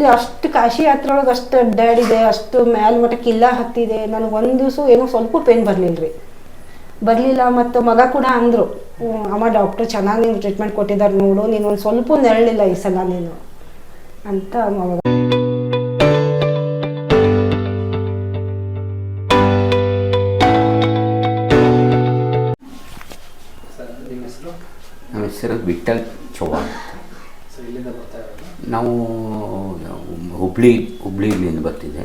ಇಲ್ಲಿ ಅಷ್ಟು ಕಾಶಿ ಯಾತ್ರೆ ಒಳಗೆ ಅಷ್ಟು ಅಡ್ಡಾಡಿದೆ ಅಷ್ಟು ಮ್ಯಾಲ ಮಟ್ಟಕ್ಕೆ ಇಲ್ಲ ಹತ್ತಿದೆ. ನನಗೆ ಒಂದು ದಿವಸ ಏನೋ ಸ್ವಲ್ಪ ಪೇನ್ ಬರಲಿಲ್ಲ ರೀ. ಬರಲಿಲ್ಲ ಮತ್ತು ಮಗ ಕೂಡ ಅಂದರು ಅಮ್ಮ ಡಾಕ್ಟ್ರು ಚೆನ್ನಾಗಿ ನೀನು ಟ್ರೀಟ್ಮೆಂಟ್ ಕೊಟ್ಟಿದ್ದಾರೆ ನೋಡು ನೀನು ಒಂದು ಸ್ವಲ್ಪ ನೆರಳಿಲ್ಲ ಈ ಸಲ ನೀನು ಅಂತ ಮಗ ಸರ್ ನಿಮ್ಮ ಹೆಸರು? ನಮ್ಮ ಹೆಸರು ವಿಠಲ್ ಚೌಹಾಣ್ ಸರ್ ಇಲ್ಲಿಂದ ಬರ್ತಾ ಇರೋದು ನಾವು ಹುಬ್ಳಿ ಹುಬ್ಳಿಲಿಂದ ಬರ್ತಿದೆ.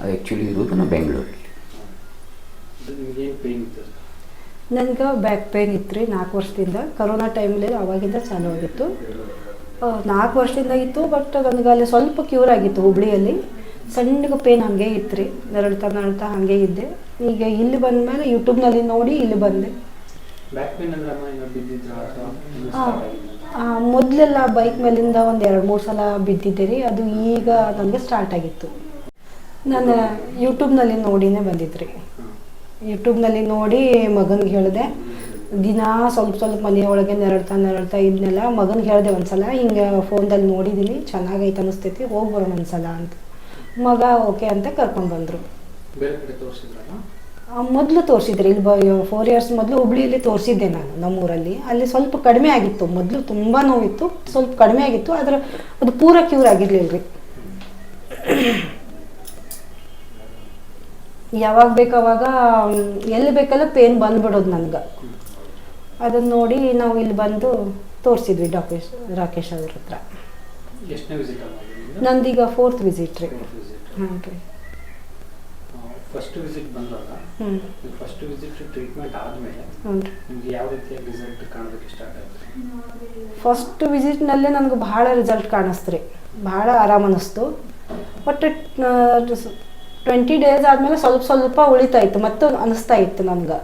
ಅದು ಆ್ಯಕ್ಚುಲಿ ಇರೋದು ನಾನು ಬೆಂಗಳೂರಲ್ಲಿ. ನನಗೆ ಬ್ಯಾಕ್ ಪೇನ್ ಇತ್ತು? ರೀ ನಾಲ್ಕು ವರ್ಷದಿಂದ. ಕರೋನಾ ಟೈಮಲ್ಲಿ ಅವಾಗಿಂದ ಚಾಲು ಆಗಿತ್ತು. ನಾಲ್ಕು ವರ್ಷದಿಂದ ಇತ್ತು ಬಟ್ ನನಗೆ ಅಲ್ಲಿ ಸ್ವಲ್ಪ ಕ್ಯೂರ್ ಆಗಿತ್ತು ಹುಬ್ಳಿಯಲ್ಲಿ. ಸಣ್ಣಗೆ ಪೇನ್ ಹಾಗೆ ಇತ್ತು ರೀ ನರಳ್ತಾ ನರಳ್ತಾ ಹಾಗೆ ಇದ್ದೆ. ಈಗ ಇಲ್ಲಿ ಬಂದಮೇಲೆ ಯೂಟ್ಯೂಬ್ನಲ್ಲಿ ನೋಡಿ ಇಲ್ಲಿ ಬಂದೆ. ಬ್ಯಾಕ್ ಮೊದಲೆಲ್ಲ ಬೈಕ್ ಮೇಲಿಂದ ಒಂದು ಎರಡು ಮೂರು ಸಲ ಬಿದ್ದಿದ್ದೆ ರೀ ಅದು ಈಗ ನನಗೆ ಸ್ಟಾರ್ಟ್ ಆಗಿತ್ತು. ನಾನು ಯೂಟ್ಯೂಬ್ನಲ್ಲಿ ನೋಡಿನೇ ಬಂದಿದ್ರಿ. ಯೂಟ್ಯೂಬ್ನಲ್ಲಿ ನೋಡಿ ಮಗನಿಗೆ ಹೇಳಿದೆ, ದಿನ ಸ್ವಲ್ಪ ಸ್ವಲ್ಪ ಮನೆಯೊಳಗೆ ನೆರಳ್ತಾ ನೆರಳ್ತಾ ಇದನ್ನೆಲ್ಲ ಮಗನಿಗೆ ಹೇಳಿದೆ ಒಂದ್ಸಲ, ಹಿಂಗೆ ಫೋನ್ದಲ್ಲಿ ನೋಡಿದ್ದೀನಿ ಚೆನ್ನಾಗೈತೆ ಅನಿಸ್ತೈತಿ, ಹೋಗಿ ಬರೋಣ ಒಂದ್ಸಲ ಅಂತ. ಮಗ ಓಕೆ ಅಂತ ಕರ್ಕೊಂಡು ಬಂದರು. ಮೊದಲು ತೋರಿಸಿದ್ರಿ ಇಲ್ಲಿ ಬ ಫೋರ್ ಇಯರ್ಸ್ ಮೊದಲು ಹುಬ್ಳಿಯಲ್ಲಿ ತೋರಿಸಿದ್ದೆ ನಾನು ನಮ್ಮೂರಲ್ಲಿ. ಅಲ್ಲಿ ಸ್ವಲ್ಪ ಕಡಿಮೆ ಆಗಿತ್ತು ಮೊದಲು ತುಂಬ ನೋವಿತ್ತು ಸ್ವಲ್ಪ ಕಡಿಮೆ ಆಗಿತ್ತು ಆದರೆ ಅದು ಪೂರ ಕ್ಯೂರ್ ಆಗಿರಲಿಲ್ಲ ರೀ. ಯಾವಾಗ ಬೇಕಾವಾಗ ಎಲ್ಲಿ ಬೇಕಲ್ಲ ಪೇನ್ ಬಂದ್ಬಿಡೋದು ನನಗೆ. ಅದನ್ನು ನೋಡಿ ನಾವು ಇಲ್ಲಿ ಬಂದು ತೋರಿಸಿದ್ವಿ ಡಾಕ್ಟರ್ ರಾಕೇಶ್ ಅವ್ರ ಹತ್ರ? ನಂದೀಗ ಫೋರ್ತ್ ವಿಸಿಟ್ ರೀ. ಹಾಂ ರೀ ಫಸ್ಟ್ ವಿಸಿಟ್ ಬಂದಾಗ ಹ್ಞೂ ಫಸ್ಟ್ ವಿಸಿಟ್ ಟ್ರೀಟ್ಮೆಂಟ್ ಆದಮೇಲೆ ಹ್ಞೂ ರೀ ನಿಮ್ಗೆ ಯಾವ ರೀತಿಯ ರಿಸಲ್ಟ್ ಕಾಣೋದಕ್ಕೆ ಸ್ಟಾರ್ಟ್ ಆಗುತ್ತೆ? ಫಸ್ಟ್ ವಿಸಿಟ್ನಲ್ಲೇ ನನಗೆ ಭಾಳ ರಿಸಲ್ಟ್ ಕಾಣಿಸ್ತು ರೀ ಭಾಳ ಆರಾಮ ಅನ್ನಿಸ್ತು ಬಟ್ ಟ್ವೆಂಟಿ ಡೇಸ್ ಆದಮೇಲೆ ಸ್ವಲ್ಪ ಸ್ವಲ್ಪ ಉಳಿತಾ ಇತ್ತು ಮತ್ತು ಅನಿಸ್ತಾ ಇತ್ತು ನನಗೆ.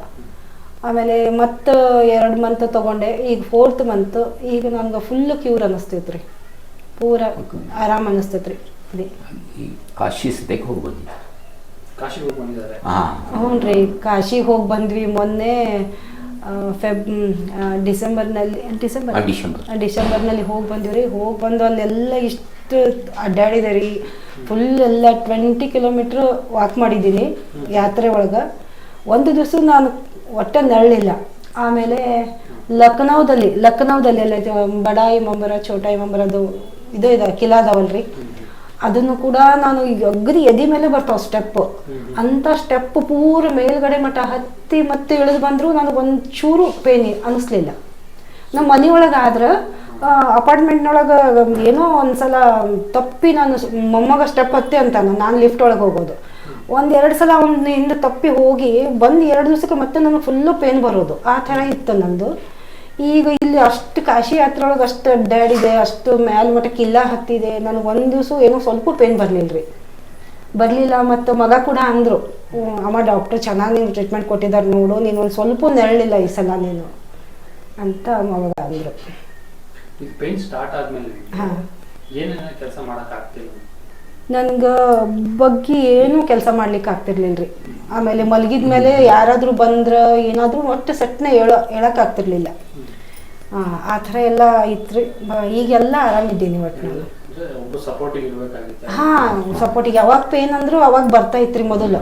ಆಮೇಲೆ ಮತ್ತು ಎರಡು ಮಂತ್ ತೊಗೊಂಡೆ. ಈಗ ಫೋರ್ತ್ ಮಂತ್ ಈಗ ನನಗೆ ಫುಲ್ ಕ್ಯೂರ್ ಅನ್ನಿಸ್ತೈತೆ ರೀ ಪೂರ ಆರಾಮ ಅನ್ನಿಸ್ತೈತೆ ರೀ ಕಾಶಿ ಸದ್ಯಕ್ಕೆ ಹೋಗಿ ಹ್ಞೂ ರೀ ಕಾಶಿಗೆ ಹೋಗಿ ಬಂದ್ವಿ ಮೊನ್ನೆ ಫೆಬ್ ಡಿಸೆಂಬರ್ನಲ್ಲಿ ಡಿಸೆಂಬರ್ ಡಿಸೆಂಬರ್ನಲ್ಲಿ ಹೋಗಿ ಬಂದಿವಿ ರೀ ಹೋಗಿ ಬಂದು ಅಲ್ಲೆಲ್ಲ ಇಷ್ಟು ಅಡ್ಡಾಡಿದೆ ರೀ ಫುಲ್ ಎಲ್ಲ ಟ್ವೆಂಟಿ ಕಿಲೋಮೀಟ್ರ್ ವಾಕ್ ಮಾಡಿದ್ದೀನಿ ಯಾತ್ರೆ ಒಳಗೆ. ಒಂದು ದಿವಸ ನಾನು ಒಟ್ಟೆ ನರಳಿಲ್ಲ ಆಮೇಲೆ ಲಕ್ನೌದಲ್ಲಿ ಲಕ್ನೌದಲ್ಲಿ ಎಲ್ಲ ಇದು ಬಡಾಯಿ ಮಂಬರ ಚೋಟಾಯಿ ಮಂಬರದು ಇದು ಇದೆ ಕಿಲಾ ಅದಾವಲ್ರಿ ಅದನ್ನು ಕೂಡ ನಾನು ಅಗ್ರಿ ಎದೆ ಮೇಲೆ ಬರ್ತಾವ ಸ್ಟೆಪ್ ಅಂತ ಸ್ಟೆಪ್ ಪೂರ ಮೇಲ್ಗಡೆ ಮಟ್ಟ ಹತ್ತಿ ಮತ್ತೆ ಇಳಿದು ಬಂದ್ರು ನನಗೆ ಒಂಚೂರು ಪೇನ್ ಅನಿಸ್ಲಿಲ್ಲ. ನಮ್ಮ ಮನೆಯೊಳಗೆ ಆದ್ರೆ ಅಪಾರ್ಟ್ಮೆಂಟ್ನೊಳಗೆ ಏನೋ ಒಂದ್ಸಲ ತಪ್ಪಿ ನಾನು ಮೊಮ್ಮಗ ಸ್ಟೆಪ್ ಹತ್ತೆ ಅಂತಾನೆ, ನಾನು ಲಿಫ್ಟ್ ಒಳಗೆ ಹೋಗೋದು. ಒಂದು ಎರಡು ಸಲ ಅವನ ಹಿಂದೆ ತಪ್ಪಿ ಹೋಗಿ ಬಂದು ಎರಡು ದಿವಸಕ್ಕೆ ಮತ್ತೆ ನನಗೆ ಫುಲ್ಲು ಪೇನ್ ಬರೋದು. ಆ ಥರ ಇತ್ತು ನಂದು. ಈಗ ಇಲ್ಲಿ ಅಷ್ಟು ಕಾಶಿ ಯಾತ್ರೆ ಒಳಗೆ ಅಷ್ಟು ಅಡ್ಡಾಡಿದೆ ಅಷ್ಟು ಮ್ಯಾಲ ಮಟ್ಟಕ್ಕೆ ಇಲ್ಲ ಹತ್ತಿದೆ. ನನಗೆ ಒಂದು ದಿವಸ ಏನೋ ಸ್ವಲ್ಪ ಪೇನ್ ಬರಲಿಲ್ಲ ರೀ ಬರಲಿಲ್ಲ ಮತ್ತು ಮಗ ಕೂಡ ಅಂದರು ಅಮ್ಮ ಡಾಕ್ಟ್ರು ಚೆನ್ನಾಗಿ ನೀನು ಟ್ರೀಟ್ಮೆಂಟ್ ಕೊಟ್ಟಿದ್ದಾರೆ ನೋಡು ನೀನು ಒಂದು ಸ್ವಲ್ಪ ನೆರಳಿಲ್ಲ ಈ ಸಲ ನೀನು ಅಂತ ಮಗ ಅಂದರು. ನನ್ಗೆ ಬಗ್ಗೆ ಏನೂ ಕೆಲಸ ಮಾಡ್ಲಿಕ್ಕೆ ಆಗ್ತಿರ್ಲಿಲ್ಲ ರೀ ಆಮೇಲೆ ಮಲಗಿದ ಮೇಲೆ ಯಾರಾದರೂ ಬಂದ್ರೆ ಏನಾದರೂ ಒಟ್ಟು ಸಟ್ನೆ ಹೇಳೋ, ಹೇಳೋಕ್ಕಾಗ್ತಿರ್ಲಿಲ್ಲ. ಆ ಥರ ಎಲ್ಲ ಇತ್ತು ಈಗೆಲ್ಲ ಆರಾಮಿದ್ದೀನಿ ಒಟ್ಟು ನಾನು. ಒಬ್ಬ ಹಾಂ, ಸಪೋರ್ಟಿಗೆ ಯಾವಾಗ ಪೇನ್ ಅಂದರೂ ಅವಾಗ ಬರ್ತಾ ಇತ್ತು ರೀ ಮೊದಲು.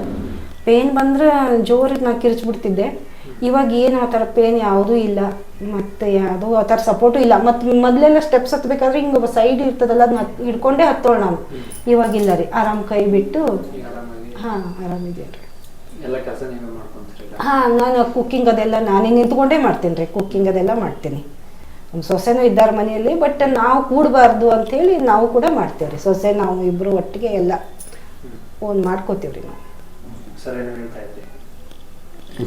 ಪೇನ್ ಬಂದ್ರೆ ಜೋರಿಗೆ ನಾನು ಕಿರಿಚ್ಬಿಡ್ತಿದ್ದೆ. ಇವಾಗ ಏನು ಆ ಥರ ಪೇನ್ ಯಾವುದೂ ಇಲ್ಲ. ಮತ್ತು ಯಾವುದೂ ಆ ಥರ ಸಪೋರ್ಟು ಇಲ್ಲ. ಮತ್ತು ಮೊದಲೆಲ್ಲ ಸ್ಟೆಪ್ಸ್ ಹತ್ಬೇಕಾದ್ರೆ ಹಿಂಗೆ ಸೈಡ್ ಇರ್ತದಲ್ಲ ಅದನ್ನ ಹಿಡ್ಕೊಂಡೇ ಹತ್ತೋಳು ನಾನು. ಇವಾಗಿಲ್ಲ ರೀ. ಆರಾಮ್ ಕೈ ಬಿಟ್ಟು, ಹಾ ಆರಾಮಾಗಿ ಹಾಂ ಆರಾಮಿದೆ ರೀ ಎಲ್ಲ ಕೆಲಸ ನೀವೇ ಮಾಡ್ಕೊಂತೀರಿ ಹಾಂ ನಾನು ಕುಕ್ಕಿಂಗ್ ಅದೆಲ್ಲ ನಾನೇ ನಿಂತ್ಕೊಂಡೇ ಮಾಡ್ತೀನಿ ರೀ ಕುಕ್ಕಿಂಗ್ ಅದೆಲ್ಲ ಮಾಡ್ತೀನಿ. ನಮ್ಮ ಸೊಸೆನೂ ಇದ್ದಾರೆ ಮನೆಯಲ್ಲಿ ಬಟ್ ನಾವು ಕೂಡಬಾರ್ದು ಅಂಥೇಳಿ ನಾವು ಕೂಡ ಮಾಡ್ತೇವೆ ರೀ. ಸೊಸೆ ನಾವು ಇಬ್ಬರು ಒಟ್ಟಿಗೆ ಎಲ್ಲ ಫೋನ್ ಮಾಡ್ಕೋತೀವಿ ರೀ ನಾವು. ಸರ್ ಏನೋ ಹೇಳ್ತಾ ಇದ್ರಿ?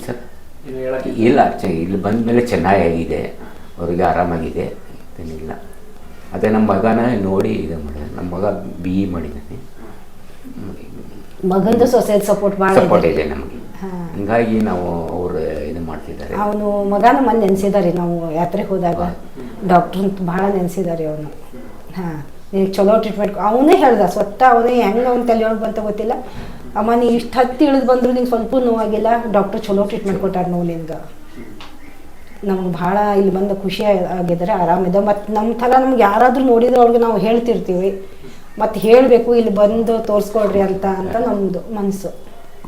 ಸರ್? ಏನು ಹೇಳಕ್ಕೆ ಇಲ್ಲ ಚೆ- ಇಲ್ಲಿ ಬಂದ ಮೇಲೆ ಚೆನ್ನಾಗಿದೆ. ಅವ್ರಿಗೆ ಆರಾಮಾಗಿದೆ. ಏನಿಲ್ಲ. ಅದೇ ನಮ್ಮ ಮಗನ ನೋಡಿ ಇದು ಮಾಡಿದೆ ನಮ್ಮ ಮಗ ಬಿ ಇ ಮಾಡಿದ್ದಾನೆ ಮಗಂದು ಸೊಸೆ ಸಪೋರ್ಟ್ ಸಪೋರ್ಟ್ ಇದೆ ನಮಗೆ. ಹಂಗಾಗಿ ನಾವು ಅವರು ಇದು ಮಾಡ್ತಿದ್ದಾರೆ. ಅವನು ಮಗನ ಮನೆ ನೆನೆಸಿದಾರೆ ನಾವು ಯಾತ್ರೆಗೆ ಹೋದಾಗ. ಡಾಕ್ಟ್ರ್ ಭಾಳ ನೆನೆಸಿದಾರೆ ಅವನು. ಹಾಂ. ನೀನು ಚಲೋ ಟ್ರೀಟ್ಮೆಂಟ್ ಅವನೇ ಹೇಳ್ದ ಸ್ವತಃ ಅವನೇ ಹೆಂಗೆ ಅವ್ನ ತಲೆಯೊಳಗೆ ಬಂತ ಗೊತ್ತಿಲ್ಲ. ಅಮ್ಮ ನೀ ಇಷ್ಟು ಹತ್ತಿ ಇಳಿದು ಬಂದ್ರು ನಿಂಗೆ ಸ್ವಲ್ಪ ನೋವಾಗಿಲ್ಲ ಡಾಕ್ಟ್ರ್ ಚಲೋ ಟ್ರೀಟ್ಮೆಂಟ್ ಕೊಟ್ಟಾರ ನೋವು ನಿನ್ಗೆ. ನಮ್ಗೆ ಭಾಳ ಇಲ್ಲಿ ಬಂದು ಖುಷಿ ಆಗಿದ್ರೆ ಆರಾಮಿದೆ ಮತ್ತು ನಮ್ಮ ಥರ ನಮ್ಗೆ ಯಾರಾದರೂ ನೋಡಿದ್ರೆ ಅವ್ರಿಗೆ ನಾವು ಹೇಳ್ತಿರ್ತೀವಿ. ಮತ್ತು ಹೇಳಬೇಕು ಇಲ್ಲಿ ಬಂದು ತೋರಿಸ್ಕೊಳ್ರಿ ಅಂತ ಅಂತ ನಮ್ಮದು ಮನಸ್ಸು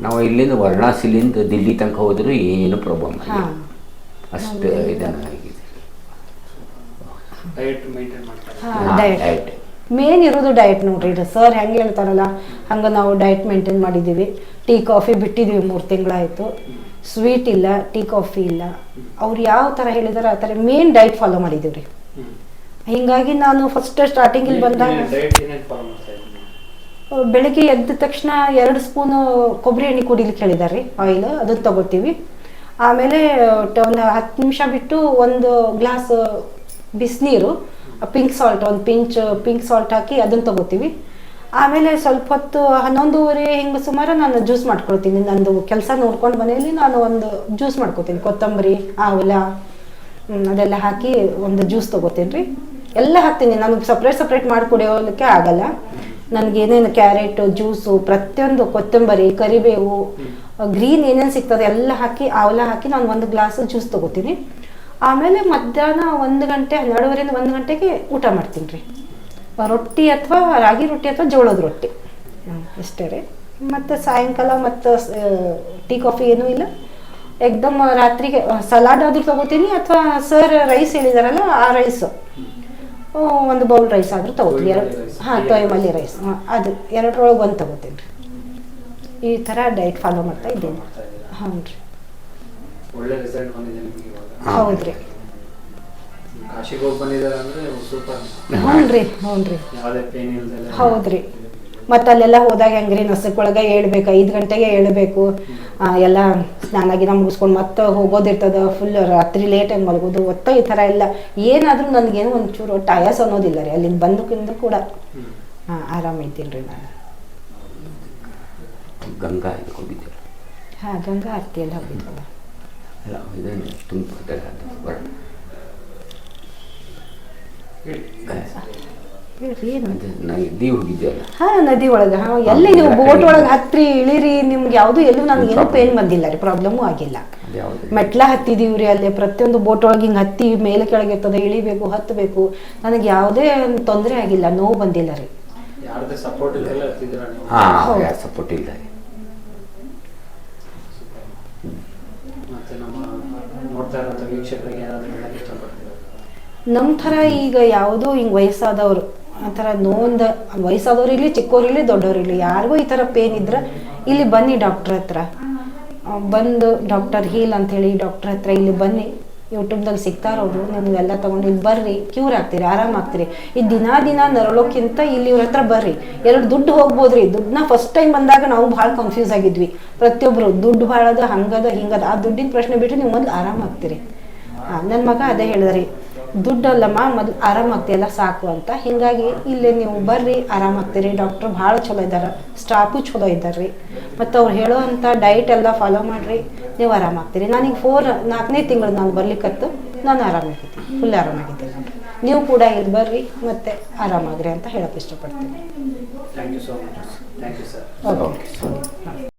ನಾವು ಇಲ್ಲಿಂದ ವಾರಣಾಸಿಲಿಂದ ದಿಲ್ಲಿ ತನಕ ಹೋದರೂ ಏನು ಪ್ರಾಬ್ಲಮ್ ಹಾಂ. ಅಷ್ಟು ಇದನ್ನು ಡಯಟ್ ಮೇಂಟೈನ್ ಮಾಡ್ತಾರೆ. ಹಾಂ ಡಯಟ್. ಮೇನ್ ಇರೋದು ಡಯಟ್ ನೋಡ್ರಿ ಸರ್ ಹೆಂಗೆ ಹೇಳ್ತಾರಲ್ಲ ಹಂಗೆ ನಾವು ಡಯಟ್ ಮೇಂಟೈನ್ ಮಾಡಿದ್ದೀವಿ ಟೀ ಕಾಫಿ ಬಿಟ್ಟಿದ್ದೀವಿ ಮೂರು ತಿಂಗಳಾಯಿತು. ಸ್ವೀಟ್ ಇಲ್ಲ ಟೀ ಕಾಫಿ ಇಲ್ಲ. ಅವ್ರು ಯಾವ ಥರ ಹೇಳಿದಾರೆ ಆ ಥರ ಮೇನ್ ಡಯಟ್ ಫಾಲೋ ಮಾಡಿದ್ದೀವಿ ರೀ. ಹಿಂಗಾಗಿ ನಾನು ಫಸ್ಟ್ ಸ್ಟಾರ್ಟಿಂಗ್ ಇಲ್ಲಿ ಬಂದಾಗ ಬೆಳಿಗ್ಗೆ ಎದ್ದ ತಕ್ಷಣ ಎರಡು ಸ್ಪೂನು ಕೊಬ್ಬರಿ ಎಣ್ಣೆ ಕುಡಿಲಿಕ್ಕೆ ಹೇಳಿದ್ದಾರೆ ಆಯಿಲ್ ಅದನ್ನು ತಗೋತೀವಿ ಆಮೇಲೆ ಒಂದು ಹತ್ತು ನಿಮಿಷ ಬಿಟ್ಟು ಒಂದು ಗ್ಲಾಸ್ ಬಿಸಿನೀರು ಪಿಂಕ್ ಸಾಲ್ಟ್ ಒಂದು ಪಿಂಚ್ ಪಿಂಕ್ ಸಾಲ್ಟ್ ಹಾಕಿ ಅದನ್ನು ತಗೋತೀವಿ ಆಮೇಲೆ ಸ್ವಲ್ಪ ಹೊತ್ತು ಹನ್ನೊಂದುವರೆ ಹಿಂಗೆ ಸುಮಾರು ನಾನು ಜ್ಯೂಸ್ ಮಾಡ್ಕೊಳ್ತೀನಿ. ನಂದು ಕೆಲಸ ನೋಡ್ಕೊಂಡು ಮನೆಯಲ್ಲಿ ನಾನು ಒಂದು ಜ್ಯೂಸ್ ಮಾಡ್ಕೊತೀನಿ ಕೊತ್ತಂಬರಿ ಆವಲ ಅದೆಲ್ಲ ಹಾಕಿ ಒಂದು ಜ್ಯೂಸ್ ತೊಗೋತೀನಿ ರೀ ಎಲ್ಲ ಹಾಕ್ತೀನಿ. ನಾನು ಸಪ್ರೇಟ್ ಸಪ್ರೇಟ್ ಮಾಡಿ ಕುಡಿಯೋಲಿಕ್ಕೆ ಆಗಲ್ಲ ನನಗೇನೇನು ಕ್ಯಾರೆಟು ಜ್ಯೂಸು ಪ್ರತಿಯೊಂದು ಕೊತ್ತಂಬರಿ, ಕರಿಬೇವು ಗ್ರೀನ್ ಏನೇನು ಸಿಗ್ತದೆ ಎಲ್ಲ ಹಾಕಿ, ಆವಲ ಹಾಕಿ ನಾನು ಒಂದು ಗ್ಲಾಸ್ ಜ್ಯೂಸ್ ತಗೋತೀನಿ. ಆಮೇಲೆ ಮಧ್ಯಾಹ್ನ ಒಂದು ಗಂಟೆ, ಹನ್ನೆರಡುವರೆಯಿಂದ ಒಂದು ಗಂಟೆಗೆ ಊಟ ಮಾಡ್ತೀನಿ ರೀ. ರೊಟ್ಟಿ ಅಥವಾ ರಾಗಿ ರೊಟ್ಟಿ ಅಥವಾ ಜೋಳದ ರೊಟ್ಟಿ. ಇಷ್ಟೇ ರೀ. ಮತ್ತು ಸಾಯಂಕಾಲ ಮತ್ತು ಟೀ, ಕಾಫಿ ಏನೂ ಇಲ್ಲ. ಎಕ್ದಮ್ ರಾತ್ರಿಗೆ ಸಲಾಡ್ ಆದರೂ ತಗೋತೀನಿ ಅಥವಾ ಸರ್ ರೈಸ್ ಹೇಳಿದಾರಲ್ಲ, ಆ ರೈಸ್ ಒಂದು ಬೌಲ್ ರೈಸ್ ಆದರೂ ತಗೋತೀನಿ ಎರಡು. ಹಾಂ ತೊಯಮಲ್ಲಿ ರೈಸ್ ಹಾಂ ಅದು ಎರಡರೊಳಗೆ ಒಂದು ತಗೋತೀನಿ. ರೀ ಈ ಥರ ಡಯಟ್ ಫಾಲೋ ಮಾಡ್ತಾ ಇದ್ದೀನಿ. ಹ್ಞೂ ರೀ. ಹೌದು ರೀ ಹ್ಞೂ ರೀ ಹ್ಞೂ ರೀ ಹೌದು ರೀ ಹೌದ್ರಿ. ಮತ್ತೆ ಅಲ್ಲೆಲ್ಲ ಹೋದಾಗ ಹೆಂಗ್ರಿ ನಸಕ್ಕೊಳಗೆ ಏಳ್ಬೇಕು ಐದು ಗಂಟೆಗೆ ಹೇಳ್ಬೇಕು. ಎಲ್ಲ ಸ್ನಾನ ಗಿನ ಮುಗಿಸ್ಕೊಂಡು ಮತ್ತೆ ಹೋಗೋದಿರ್ತದ ಫುಲ್ ರಾತ್ರಿ ಲೇಟಾಗಿ ಮಲಗೋದು. ಒತ್ತ ಈ ಥರ ಎಲ್ಲ. ಏನಾದರೂ ನನಗೇನು ಒಂಚೂರು ಟಯಸ್ ಅನ್ನೋದಿಲ್ಲ ರೀ. ಅಲ್ಲಿಂದ ಬಂದಕ್ಕಿಂತ ಕೂಡ. ಹಾಂ ಆರಾಮ ಇದ್ದೀನಿ ರೀ ನಾನು. ಗಂಗಾ ಹೋಗಿದ್ದೆ ಹಾಂ ಗಂಗಾ ಆರತಿ ಎಲ್ಲ ಹೋಗಿದ್ವಲ್ಲ. ನದಿ ಹೋಗಿದ್ದೆವಲ್ಲ ಹಾಂ ನದಿ ಒಳಗೆ. ಹಾಂ ಎಲ್ಲಿ ನೀವು ಬೋಟ್ ಒಳಗೆ ಹತ್ರಿ ಇಳಿರಿ ನಿಮ್ಗೆ ಯಾವುದು ಎಲ್ಲೂ ನನಗೇನು ಪೇನ್ ಬಂದಿಲ್ಲ ರೀ ಪ್ರಾಬ್ಲಮ್ಮೂ ಆಗಿಲ್ಲ. ಅದು ಯಾವುದು ಮೆಟ್ಲ ಹತ್ತಿದೀವಿ ರೀ ಅಲ್ಲಿ ಪ್ರತಿಯೊಂದು ಬೋಟ್ ಒಳಗೆ ಹಿಂಗೆ ಹತ್ತಿ ಮೇಲೆ ಕೆಳಗೆ ಇರ್ತದೆ ಇಳಿಬೇಕು ಹತ್ತಬೇಕು ನನಗೆ ಯಾವುದೇ ತೊಂದರೆ ಆಗಿಲ್ಲ ನೋವು ಬಂದಿಲ್ಲ ರೀ. ಯಾರ್ದೇ ಸಪೋರ್ಟ್ ಇಲ್ಲ ನಮ್ಮ ಥರ ಈಗ ಯಾವುದೋ ಹಿಂಗೆ ವಯಸ್ಸಾದವರು ಆ ಥರ ನೋಂದ, ವಯಸ್ಸಾದವ್ರು ಇರಲಿ ಚಿಕ್ಕವ್ರು ಇರಲಿ ದೊಡ್ಡವ್ರು ಇರಲಿ, ಯಾರಿಗೂ ಈ ಥರ ಪೇನ್ ಇದ್ರೆ ಇಲ್ಲಿ ಬನ್ನಿ ಡಾಕ್ಟ್ರ್ ಹತ್ರ. ಬಂದು ಡಾಕ್ಟರ್ ಹೀಲ್ ಅಂತೇಳಿ ಡಾಕ್ಟ್ರ್ ಹತ್ರ ಇಲ್ಲಿ ಬನ್ನಿ. ಯೂಟ್ಯೂಬ್ದಲ್ಲಿ ಸಿಗ್ತಾರ ಅವರು ನಿಮ್ಗೆಲ್ಲ ತೊಗೊಂಡು ಇಲ್ಲಿ ಬರ್ರಿ ಕ್ಯೂರ್ ಆಗ್ತೀರಿ, ಆರಾಮ ಆಗ್ತೀರಿ. ಈ ದಿನಾ ದಿನ ನರಳೋಕ್ಕಿಂತ ಇಲ್ಲಿ ಇವ್ರ ಹತ್ರ ಬರ್ರಿ. ಎರಡು ದುಡ್ಡು ಹೋಗ್ಬೋದ್ರಿ. ದುಡ್ಡನ್ನ ಫಸ್ಟ್ ಟೈಮ್ ಬಂದಾಗ ನಾವು ಭಾಳ ಕನ್ಫ್ಯೂಸ್ ಆಗಿದ್ವಿ. ಪ್ರತಿಯೊಬ್ಬರು ದುಡ್ಡು ಭಾಳ ಅದ ಹಂಗದ, ಹಿಂಗದ, ಆ ದುಡ್ಡಿನ ಪ್ರಶ್ನೆ ಬಿಟ್ಟರೆ ನೀವು ಮೊದಲು ಆರಾಮ ಆಗ್ತೀರಿ. ನನ್ನ ಮಗ ಅದೇ ಹೇಳಿದ್ರಿ ದುಡ್ಡಲ್ಲಮ್ಮ ಮೊದಲು ಆರಾಮಾಗ್ತಿಯಲ್ಲ ಸಾಕು ಅಂತ. ಹಿಂಗಾಗಿ ಇಲ್ಲಿ ನೀವು ಬರ್ರಿ ಆರಾಮಾಗ್ತೀರಿ. ಡಾಕ್ಟ್ರು ಭಾಳ ಚಲೋ ಇದ್ದಾರೆ ಸ್ಟಾಫು ಚಲೋ ಇದ್ದಾರೆ ರೀ ಮತ್ತು ಅವ್ರು ಹೇಳೋ ಅಂಥ ಡೈಟ್ ಎಲ್ಲ ಫಾಲೋ ಮಾಡಿರಿ ನೀವು ಆರಾಮಾಗ್ತೀರಿ. ನಾನೀಗ ಫೋರ್ ನಾಲ್ಕನೇ ತಿಂಗಳು ನಾನು ಬರ್ಲಿಕ್ಕತ್ತು ನಾನು ಆರಾಮಾಗಿದ್ದೀನಿ ಫುಲ್ ಆರಾಮಾಗಿದ್ದೀನಿ ನೀವು ಕೂಡ ಇಲ್ಲಿ ಬರ್ರಿ ಮತ್ತು ಆರಾಮಾಗ್ರಿ ಅಂತ ಹೇಳೋಕ್ಕೆ ಇಷ್ಟಪಡ್ತೀನಿ. ಓಕೆ